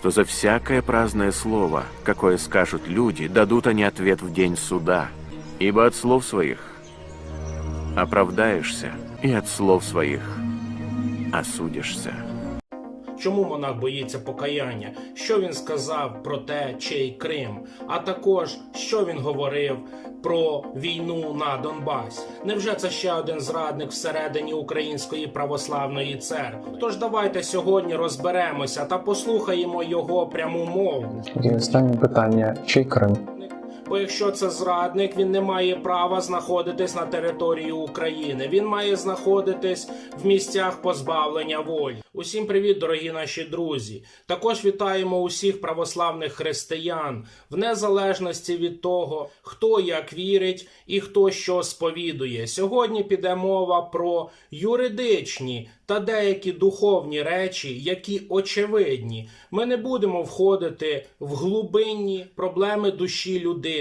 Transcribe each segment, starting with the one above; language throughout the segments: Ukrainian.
что за всякое праздное слово, какое скажут люди, дадут они ответ в день суда. Ибо от слов своих оправдаешься, и от слов своих осудишься. Чому монах боїться покаяння? Що він сказав про те, чий Крим? А також що він говорив про війну на Донбасі? Невже це ще один зрадник всередині Української православної церкви? Тож давайте сьогодні розберемося та послухаємо його пряму мову. І останнє питання: чий Крим? Бо якщо це зрадник, він не має права знаходитись на території України. Він має знаходитись в місцях позбавлення волі. Усім привіт, дорогі наші друзі. Також вітаємо усіх православних християн в незалежності від того, хто як вірить і хто що сповідує. Сьогодні піде мова про юридичні та деякі духовні речі, які очевидні. Ми не будемо входити в глибинні проблеми душі людини.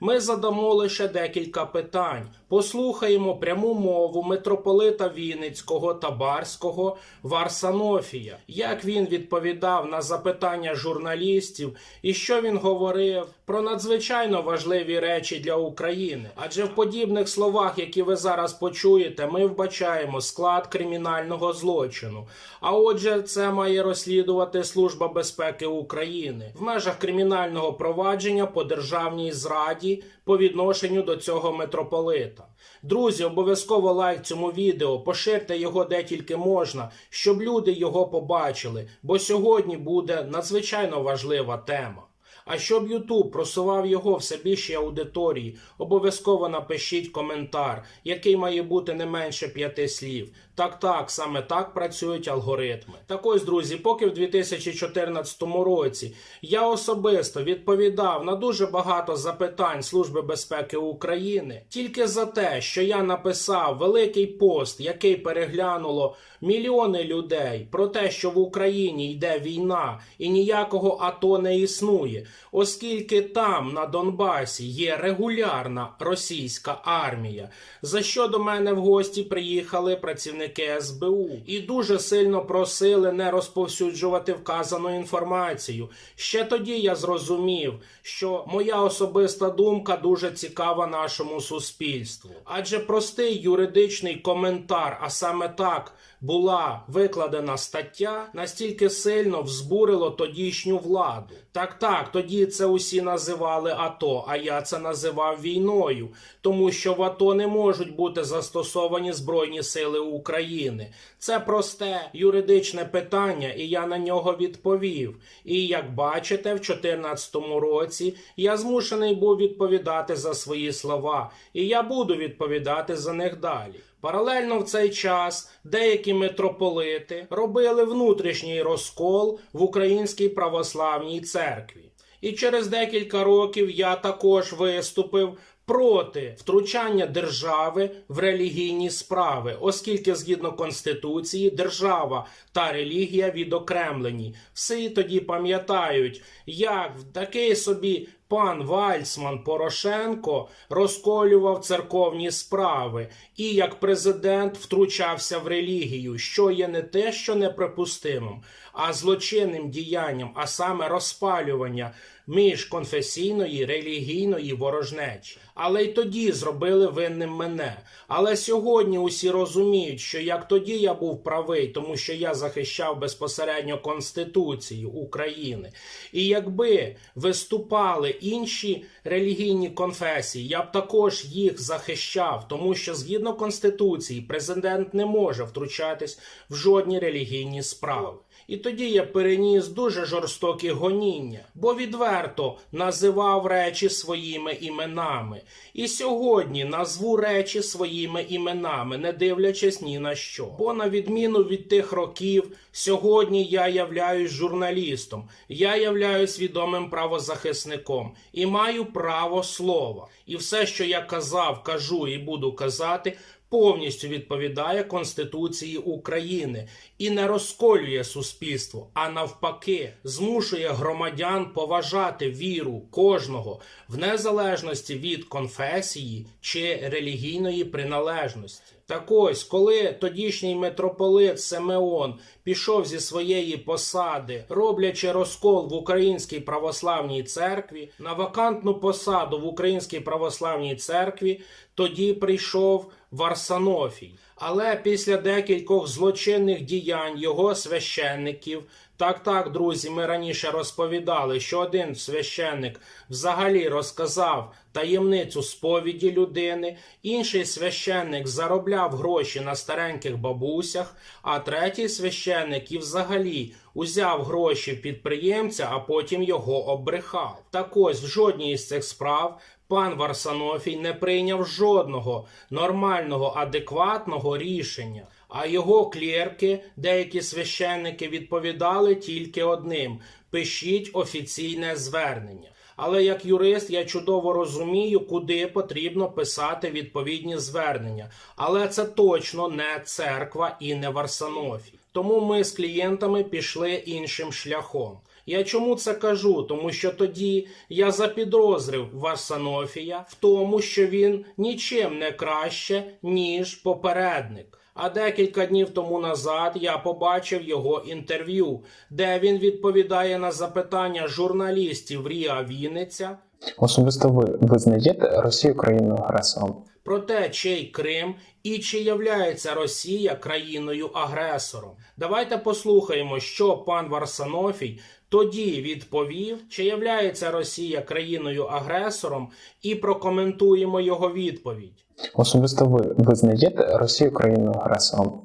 Ми задамо лише декілька питань. Послухаємо пряму мову митрополита Вінницького та Барського Варсанофія, як він відповідав на запитання журналістів і що він говорив про надзвичайно важливі речі для України. Адже в подібних словах, які ви зараз почуєте, ми вбачаємо склад кримінального злочину. А отже, це має розслідувати Служба безпеки України в межах кримінального провадження по державній зраді по відношенню до цього митрополита. Друзі, обов'язково лайк цьому відео, поширте його де тільки можна, щоб люди його побачили, бо сьогодні буде надзвичайно важлива тема. А щоб Ютуб просував його все більшій аудиторії, обов'язково напишіть коментар, який має бути не менше п'яти слів. Так, так, саме так працюють алгоритми. Так ось, друзі, поки в 2014 році я особисто відповідав на дуже багато запитань Служби безпеки України тільки за те, що я написав великий пост, який переглянуло мільйони людей про те, що в Україні йде війна і ніякого АТО не існує, оскільки там на Донбасі є регулярна російська армія. За що до мене в гості приїхали працівники СБУ і дуже сильно просили не розповсюджувати вказану інформацію. Ще тоді я зрозумів, що моя особиста думка дуже цікава нашому суспільству, адже простий юридичний коментар, а саме так була викладена стаття, настільки сильно взбурило тодішню владу. Так, так, тоді це усі називали АТО, а я це називав війною, тому що в АТО не можуть бути застосовані Збройні Сили України. Це просте юридичне питання, і я на нього відповів. І як бачите, в 2014 році я змушений був відповідати за свої слова, і я буду відповідати за них далі. Паралельно в цей час деякі митрополити робили внутрішній розкол в Українській православній церкві. І через декілька років я також виступив проти втручання держави в релігійні справи, оскільки згідно конституції держава та релігія відокремлені. Всі тоді пам'ятають, як в такий собі пан Вальцман Порошенко розколював церковні справи, і як президент втручався в релігію, що є не те, що неприпустимим, а злочинним діянням, а саме розпалювання міжконфесійної релігійної ворожнечі. Але й тоді зробили винним мене. Але сьогодні усі розуміють, що як тоді я був правий, тому що я захищав безпосередньо Конституцію України. І якби виступали інші релігійні конфесії, я б також їх захищав, тому що згідно Конституції президент не може втручатись в жодні релігійні справи. І тоді я переніс дуже жорстокі гоніння, бо відверто називав речі своїми іменами. І сьогодні назву речі своїми іменами, не дивлячись ні на що. Бо, на відміну від тих років, сьогодні я являюсь журналістом, я являюсь відомим правозахисником і маю право слова. І все, що я казав, кажу і буду казати. повністю відповідає Конституції України і не розколює суспільство, а навпаки, змушує громадян поважати віру кожного в незалежності від конфесії чи релігійної приналежності. Так ось, коли тодішній митрополит Симеон пішов зі своєї посади, роблячи розкол в Українській православній церкві, на вакантну посаду в Українській православній церкві, тоді прийшов Варсанофій. Але після декількох злочинних діянь його священників, так, так, друзі, ми раніше розповідали, що один священник взагалі розказав таємницю сповіді людини, інший священник заробляв гроші на стареньких бабусях, а третій священник і взагалі узяв гроші підприємця, а потім його обрехав. Так ось в жодній із цих справ пан Варсанофій не прийняв жодного нормального, адекватного рішення. А його клєрки, деякі священники, відповідали тільки одним: пишіть офіційне звернення. Але як юрист я чудово розумію, куди потрібно писати відповідні звернення. Але це точно не церква і не Варсанофій. Тому ми з клієнтами пішли іншим шляхом. Я чому це кажу? Тому що тоді я запідозрив Варсанофія в тому, що він нічим не краще, ніж попередник. А декілька днів тому назад я побачив його інтерв'ю, де він відповідає на запитання журналістів Ріа Вінниця Особисто ви визнаєте Росію країною агресором? Про те, чий Крим і чи являється Росія країною-агресором. Давайте послухаємо, що пан Варсанофій тоді відповів, чи являється Росія країною-агресором, і прокоментуємо його відповідь. Особисто ви визнаєте Росію країною агресором?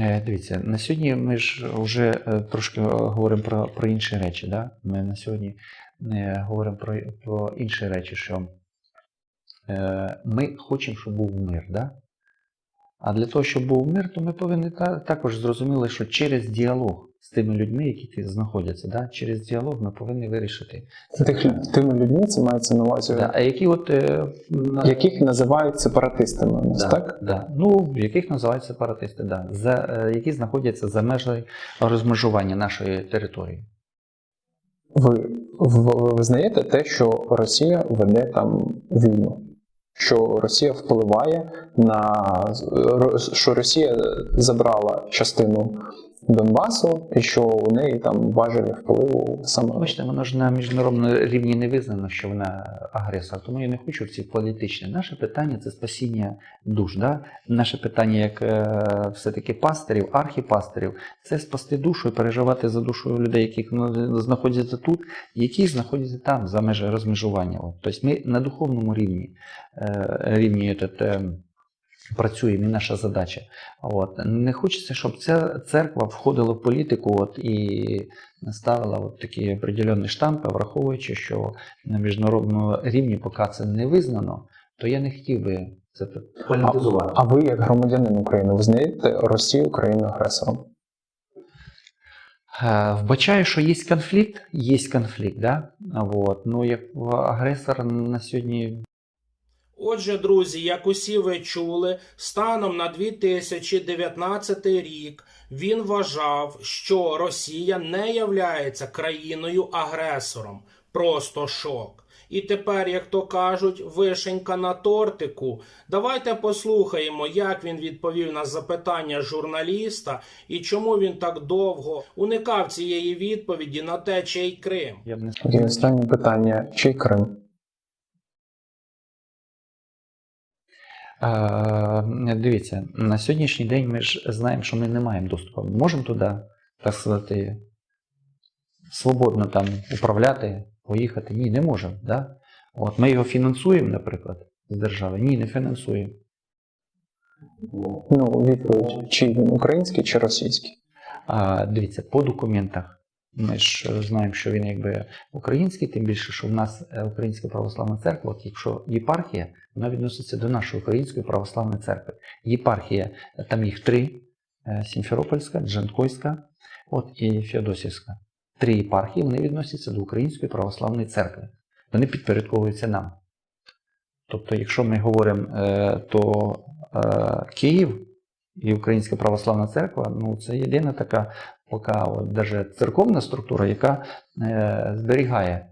Е, Дивіться, на сьогодні ми ж вже е, трошки е, говоримо про, про інші речі. Да? Ми на сьогодні говоримо про, про інші речі, що ми хочемо, щоб був мир. Да? А для того, щоб був мир, то ми повинні також зрозуміли, що через діалог з тими людьми, які знаходяться, да? через діалог ми повинні вирішити. Тих, тими людьми це мається на увазі, Да. А які от, е, яких називають сепаратистами у нас, Да, так? Да. Ну, яких називають сепаратисти, да. за, е, які знаходяться за межею розмежування нашої території. Ви, ви визнаєте те, що Росія веде там війну? Що Росія впливає на що Росія забрала частину Донбасу, і що у неї там важелі впливу саме Бачите, воно ж на міжнародному рівні не визнано, що вона агресор, тому я не хочу в ці політичні. Наше питання це спасіння душ. Да? Наше питання як е, все-таки пастирів, архіпастерів, це спасти душу і переживати за душою людей, які знаходяться тут, які знаходяться там за межі розмежування. Тобто ми на духовному рівні, е, рівні этот, е, працюємо, і наша задача. От. Не хочеться, щоб ця церква входила в політику от, і ставила от такі определенні штампи, враховуючи, що на міжнародному рівні, поки це не визнано, то я не хотів би це політизувати. А ви, як громадянин України, визнаєте Росію країною агресором? Е, Вбачаю, що є конфлікт, є конфлікт, да? Вот. Ну, як агресор на сьогодні Отже, друзі, як усі ви чули, станом на 2019 рік він вважав, що Росія не являється країною-агресором. Просто шок. І тепер, як то кажуть, вишенька на тортику. Давайте послухаємо, як він відповів на запитання журналіста і чому він так довго уникав цієї відповіді на те, чий Крим. я не останнє питання: чий Крим? Дивіться, на сьогоднішній день ми ж знаємо, що ми не маємо доступу. Ми можемо туди, так сказати, свободно там управляти, поїхати. Ні, не можемо. Да? От ми його фінансуємо, наприклад, з держави. Ні, не фінансуємо. Ну, відповідь, чи він український, чи російський? А, дивіться, по документах. Ми ж е, знаємо, що він якби український, тим більше, що в нас е, Українська православна церква, якщо єпархія, вона відноситься до нашої Української православної церкви. Єпархія, е, там їх три: Сімферопольська, Джанкойська от, і Феодосівська. Три єпархії вони відносяться до Української православної церкви. Вони підпорядковуються нам. Тобто, якщо ми говоримо, то Київ і Українська православна церква, ну це єдина така поки от, даже церковна структура, яка е, зберігає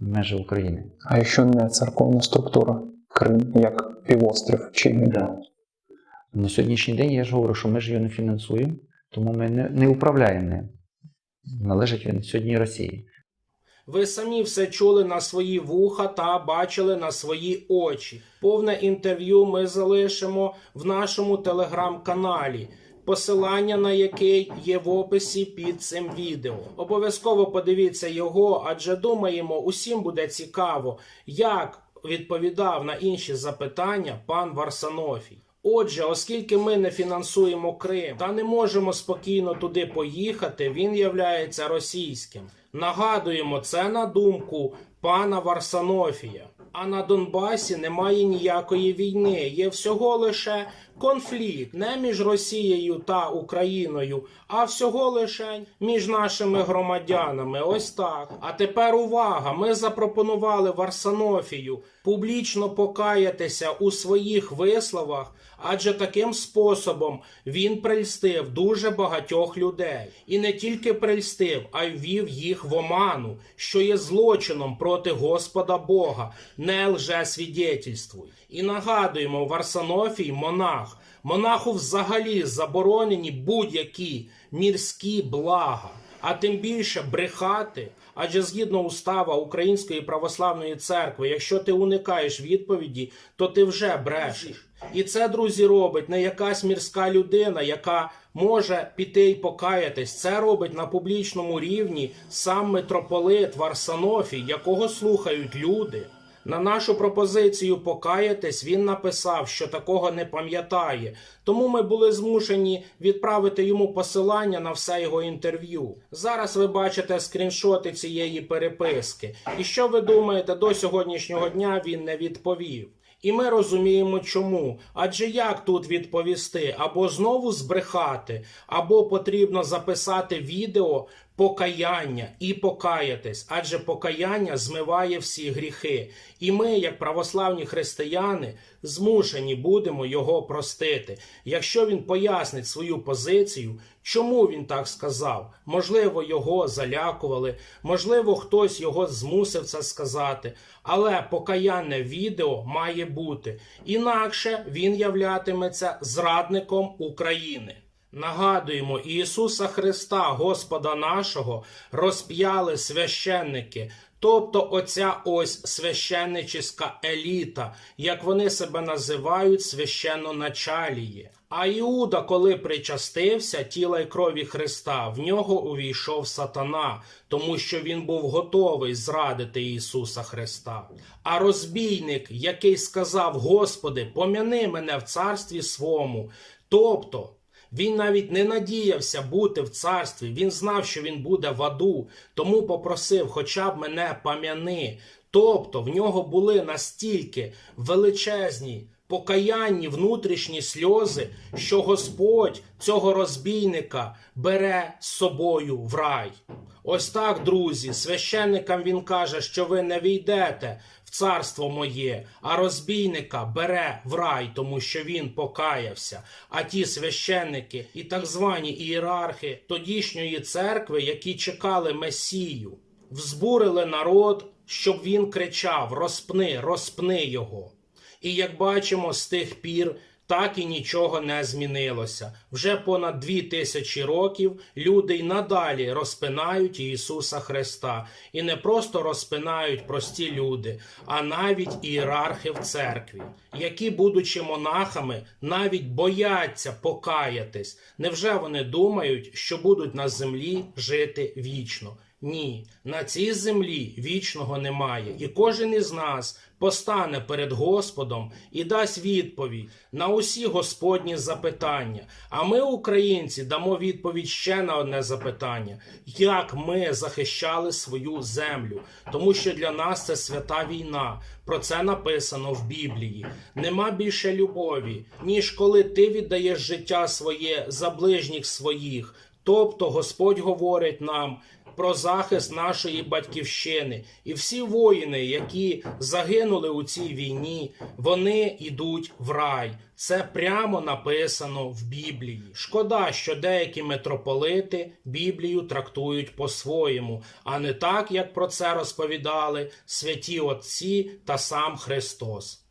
межі України. А якщо не церковна структура, Крим як півострів чи не Да. На сьогоднішній день я ж говорю, що ми ж його не фінансуємо, тому ми не, не управляємо ним. Належить він сьогодні Росії. Ви самі все чули на свої вуха та бачили на свої очі. Повне інтерв'ю ми залишимо в нашому телеграм-каналі. Посилання на який є в описі під цим відео. Обов'язково подивіться його, адже думаємо, усім буде цікаво, як відповідав на інші запитання пан Варсанофій. Отже, оскільки ми не фінансуємо Крим та не можемо спокійно туди поїхати, він являється російським. Нагадуємо, це на думку пана Варсанофія. А на Донбасі немає ніякої війни, є всього лише конфлікт не між Росією та Україною, а всього лише між нашими громадянами. Ось так. А тепер увага! Ми запропонували Варсанофію публічно покаятися у своїх висловах, адже таким способом він прельстив дуже багатьох людей. І не тільки прельстив, а й ввів їх в оману, що є злочином проти Господа Бога, не лжесвідетельствуй. І нагадуємо, Варсанофій монах. Монаху взагалі заборонені будь-які мірські блага, а тим більше брехати. Адже згідно устава Української православної церкви, якщо ти уникаєш відповіді, то ти вже брешеш. І це, друзі, робить не якась мірська людина, яка може піти й покаятись. Це робить на публічному рівні сам митрополит Варсанофій, якого слухають люди. На нашу пропозицію покаятись він написав, що такого не пам'ятає. Тому ми були змушені відправити йому посилання на все його інтерв'ю. Зараз ви бачите скріншоти цієї переписки. І що ви думаєте, до сьогоднішнього дня він не відповів. І ми розуміємо, чому. Адже як тут відповісти? Або знову збрехати, або потрібно записати відео покаяння і покаятись, адже покаяння змиває всі гріхи. І ми, як православні християни, змушені будемо його простити. Якщо він пояснить свою позицію, чому він так сказав? Можливо, його залякували, можливо, хтось його змусив це сказати. Але покаянне відео має бути. Інакше він являтиметься зрадником України. Нагадуємо, Ісуса Христа, Господа нашого, розп'яли священники, тобто оця ось священничіська еліта, як вони себе називають священноначаліє. А Іуда, коли причастився тіла й крові Христа, в нього увійшов сатана, тому що він був готовий зрадити Ісуса Христа. А розбійник, який сказав: Господи, пом'яни мене в царстві свому, тобто. Він навіть не надіявся бути в царстві. Він знав, що він буде в аду, тому попросив, хоча б мене пам'яни. Тобто в нього були настільки величезні покаянні внутрішні сльози, що Господь цього розбійника бере з собою в рай. Ось так, друзі, священникам він каже, що ви не війдете царство моє, а розбійника бере в рай, тому що він покаявся. А ті священники і так звані ієрархи тодішньої церкви, які чекали Месію, взбурили народ, щоб він кричав: Розпни, розпни його. І як бачимо, з тих пір так і нічого не змінилося. Вже понад дві тисячі років люди й надалі розпинають Ісуса Христа. І не просто розпинають прості люди, а навіть ієрархи в церкві, які, будучи монахами, навіть бояться покаятись. Невже вони думають, що будуть на землі жити вічно? Ні, на цій землі вічного немає, і кожен із нас постане перед Господом і дасть відповідь на усі Господні запитання. А ми, українці, дамо відповідь ще на одне запитання: як ми захищали свою землю, тому що для нас це свята війна. Про це написано в Біблії. Нема більше любові, ніж коли ти віддаєш життя своє за ближніх своїх. Тобто Господь говорить нам про захист нашої батьківщини. І всі воїни, які загинули у цій війні, вони йдуть в рай. Це прямо написано в Біблії. Шкода, що деякі митрополити Біблію трактують по-своєму, а не так, як про це розповідали святі отці та сам Христос.